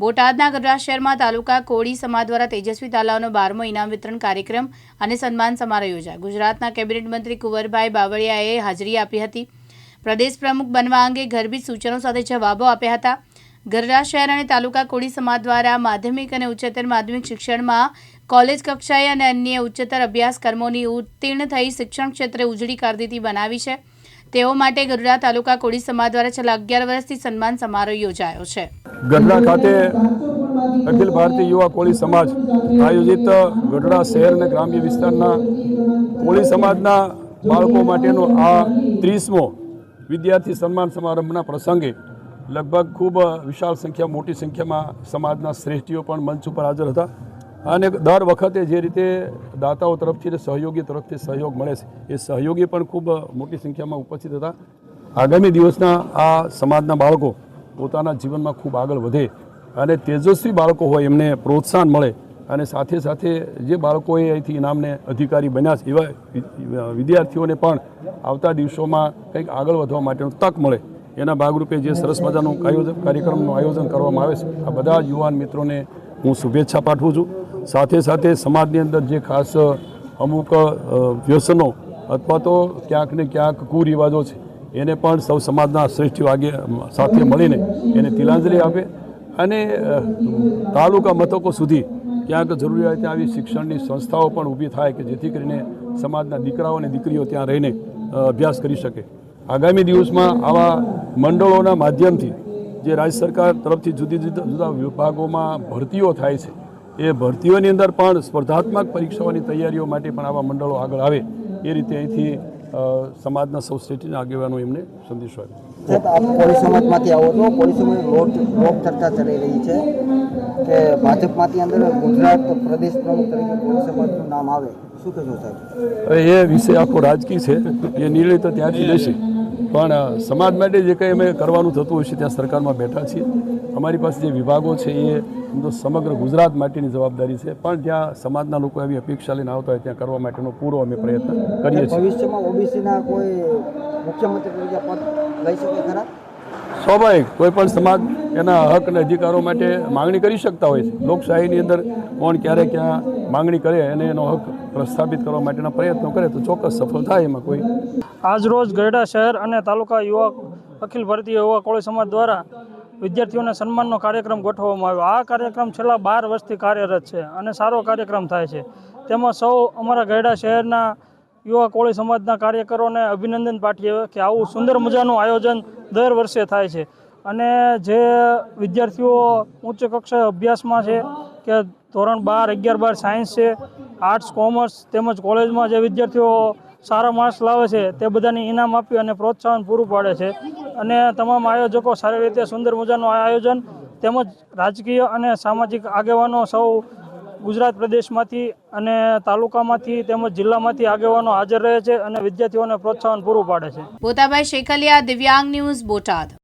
બોટાદના ગઢડા શહેરમાં તાલુકા કોળી સમાજ દ્વારા તેજસ્વી તાલાવનો બારમો ઇનામ વિતરણ કાર્યક્રમ અને સન્માન સમારોહ યોજાયો. ગુજરાતના કેબિનેટ મંત્રી કુંવરભાઈ બાવળિયાએ હાજરી આપી હતી. પ્રદેશ પ્રમુખ બનવા અંગે ગર્ભિત સૂચનો સાથે જવાબો આપ્યા હતા. ગઢડા શહેર અને તાલુકા કોળી સમાજ દ્વારા માધ્યમિક અને ઉચ્ચતર માધ્યમિક શિક્ષણમાં કોલેજ કક્ષાએ અને અન્ય ઉચ્ચતર અભ્યાસક્રમોની ઉત્તીર્ણ થઈ શિક્ષણ ક્ષેત્રે ઉજળી કારકિર્દી બનાવી છે. તેઓ માટે ગઢડા તાલુકા કોળી સમાજ દ્વારા છેલ્લા અગિયાર વર્ષથી સન્માન સમારોહ યોજાયો છે. ગઢડા ખાતે અખિલ ભારતીય યુવા કોળી સમાજ આયોજિત ગઢડા શહેર અને ગ્રામ્ય વિસ્તારના કોળી સમાજના બાળકો માટેનો આ ત્રીસમો વિદ્યાર્થી સન્માન સમારંભના પ્રસંગે લગભગ ખૂબ વિશાળ સંખ્યા મોટી સંખ્યામાં સમાજના શ્રેષ્ઠીઓ પણ મંચ ઉપર હાજર હતા. અને દર વખતે જે રીતે દાતાઓ તરફથી સહયોગી તરફથી સહયોગ મળે છે, એ સહયોગી પણ ખૂબ મોટી સંખ્યામાં ઉપસ્થિત હતા. આગામી દિવસના આ સમાજના બાળકો પોતાના જીવનમાં ખૂબ આગળ વધે અને તેજસ્વી બાળકો હોય એમને પ્રોત્સાહન મળે અને સાથે સાથે જે બાળકોએ અહીંથી ઇનામને અધિકારી બન્યા છે, એવા વિદ્યાર્થીઓને પણ આવતા દિવસોમાં કંઈક આગળ વધવા માટેનું તક મળે. એના ભાગરૂપે જે સરસ મજાનું કાર્યક્રમનું આયોજન કરવામાં આવે છે. આ બધા યુવાન મિત્રોને હું શુભેચ્છા પાઠવું છું. સાથે સાથે સમાજની અંદર જે ખાસ અમુક વ્યસનો અથવા તો ક્યાંક ને ક્યાંક કુરિવાજો છે, એને પણ સૌ સમાજના શ્રેષ્ઠ વાગે સાથે મળીને એને તિલાંજલિ આપે અને તાલુકા મથકો સુધી ક્યાંક જરૂરિયાત આવી શિક્ષણની સંસ્થાઓ પણ ઊભી થાય કે જેથી કરીને સમાજના દીકરાઓ અને દીકરીઓ ત્યાં રહીને અભ્યાસ કરી શકે. આગામી દિવસમાં આવા મંડળોના માધ્યમથી જે રાજ્ય સરકાર તરફથી જુદી જુદા જુદા વિભાગોમાં ભરતીઓ થાય છે એ ભરતીઓની અંદર પણ સ્પર્ધાત્મક પરીક્ષાઓની તૈયારીઓ માટે પણ આવા મંડળો આગળ આવે એ રીતે અહીંથી સમાજના સૌ સ્ટેટીના આગેવાનો એમને સંદેશો આપ્યો આપ સમાજમાંથી આવો છો. પોલીસ લોક લોક ચર્ચા ચાલી રહી છે કે ભાજપમાંથી અંદર ગુજરાત પ્રદેશ પ્રમુખ તરીકે સમાજનું નામ આવે. શું કહેશો સાહેબ? હવે એ વિષય આખો રાજકીય છે. એ નિર્ણય તો ત્યાંથી લેશે. પણ સમાજ માટે જે કંઈ અમે કરવાનું થતું હોય છે ત્યાં સરકારમાં બેઠા છીએ. અમારી પાસે જે વિભાગો છે એ આમ તો સમગ્ર ગુજરાત માટેની જવાબદારી છે. પણ જ્યાં સમાજના લોકો એવી અપેક્ષા લઈને આવતા હોય ત્યાં કરવા માટેનો પૂરો અમે પ્રયત્ન કરીએ છીએ. ભવિષ્યમાં ઓબીસીના કોઈ મુખ્યમંત્રી તરીકે પદ લઈ શકે ખરા? સ્વાભાવિક કોઈ પણ સમાજ એના હક અને અધિકારો માટે માંગણી કરી શકતા હોય છે. લોકશાહીની અંદર કોણ ક્યારે ક્યાં માંગણી કરે અને એનો હક પ્રસ્થાપિત કરવા માટેના પ્રયત્નો કરે તો ચોક્કસ સફળ થાય એમાં કોઈ. આજરોજ ગરડા શહેર અને તાલુકા યુવા અખિલ ભારતીય યુવા કોળી સમાજ દ્વારા વિદ્યાર્થીઓને સન્માનનો કાર્યક્રમ ગોઠવવામાં આવ્યો. આ કાર્યક્રમ છેલ્લા બાર વર્ષથી કાર્યરત છે અને સારો કાર્યક્રમ થાય છે. તેમાં સૌ અમારા ગઢડા શહેરના યુવા કોળી સમાજના કાર્યકરોને અભિનંદન પાઠવીએ કે આવું સુંદર મજાનું આયોજન દર વર્ષે થાય છે. અને જે વિદ્યાર્થીઓ ઉચ્ચ કક્ષાએ અભ્યાસમાં છે, કે ધોરણ બાર, અગિયાર બાર સાયન્સ છે, આર્ટ્સ, કોમર્સ તેમજ કોલેજમાં જે વિદ્યાર્થીઓ સારા માર્ક્સ લાવે છે, તે બધાને ઇનામ આપી અને પ્રોત્સાહન પૂરું પાડે છે. અને તમામ આયોજકો સારી રીતે સુંદર મજાનું આયોજન તેમજ રાજકીય અને સામાજિક આગેવાનો સૌ ગુજરાત પ્રદેશમાંથી અને તાલુકામાંથી તેમજ જિલ્લામાંથી આગેવાનો હાજર રહે છે અને વિદ્યાર્થીઓને પ્રોત્સાહન પૂરું પાડે છે. બોતાભાઈ શેખલિયા, દિવ્યાંગ ન્યૂઝ બોટાદ.